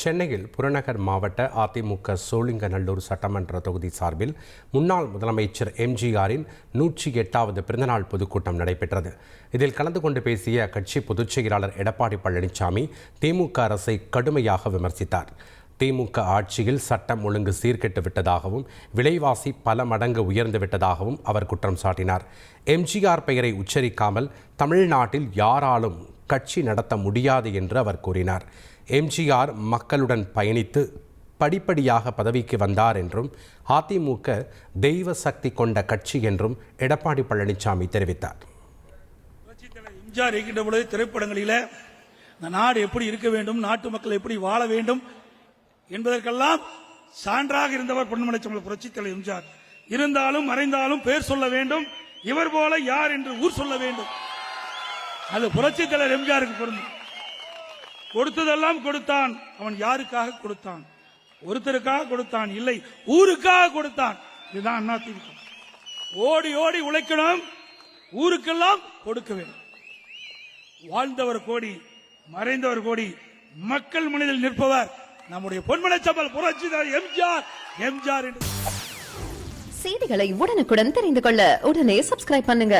சென்னையில் புறநகர் மாவட்ட அதிமுக சோளிங்கநல்லூர் சட்டமன்ற தொகுதி சார்பில் முன்னாள் முதலமைச்சர் எம்ஜிஆரின் நூற்றி எட்டாவது பிறந்தநாள் பொதுக்கூட்டம் நடைபெற்றது. இதில் கலந்து கொண்டு பேசிய அக்கட்சி பொதுச் செயலாளர் எடப்பாடி பழனிசாமி திமுக அரசை கடுமையாக விமர்சித்தார். திமுக ஆட்சியில் சட்டம் ஒழுங்கு சீர்கெட்டு விட்டதாகவும் விலைவாசி பல மடங்கு உயர்ந்து விட்டதாகவும் அவர் குற்றம் சாட்டினார். எம்ஜிஆர் பெயரை உச்சரிக்காமல் தமிழ்நாட்டில் யாராலும் கட்சி நடத்த முடியாது என்று அவர் கூறினார். எம்ஜிஆர் மக்களுடன் பயணித்து படிப்படியாக பதவிக்கு வந்தார் என்றும் அதிமுக தெய்வ சக்தி கொண்ட கட்சி என்றும் எடப்பாடி பழனிசாமி தெரிவித்தார். எம்ஜிஆர் இருக்கின்ற பொழுது திரைப்படங்களில் இந்த நாடு எப்படி இருக்க வேண்டும் நாட்டு மக்கள் எப்படி வாழ வேண்டும் என்பதற்கெல்லாம் சான்றாக இருந்தவர் பொன்மலைச்சம்பள புரட்சித் தலைவர் எம்ஜிஆர் இருந்தாலும் மறைந்தாலும் பேர் சொல்ல வேண்டும். இவர் போல யார் என்று ஊர் சொல்ல வேண்டும். அது புரட்சி தலைவர் எம்ஜிஆருக்கு பொருந்தும். கொடுத்ததெல்லாம் கொடுத்தான். அவன் யாருக்காக கொடுத்தான்? ஒருத்தருக்காக கொடுத்தான். இல்லை ஊருக்காக கொடுத்தான். இதுதான் அதிமுக ஓடி ஓடி உழைக்கணும். ஊருக்கெல்லாம் கொடுக்க வேண்டும். வாழ்ந்தவர் கோடி மறைந்தவர் கோடி மக்கள் மனதில் நிற்பவர் நம்முடைய பொன்மனச்சம்பல் புரட்சி எம்ஜிஆர் எம்ஜிஆர் என்று. செய்திகளை உடனுக்குடன் தெரிந்து கொள்ள உடனே சப்ஸ்கிரைப் பண்ணுங்க.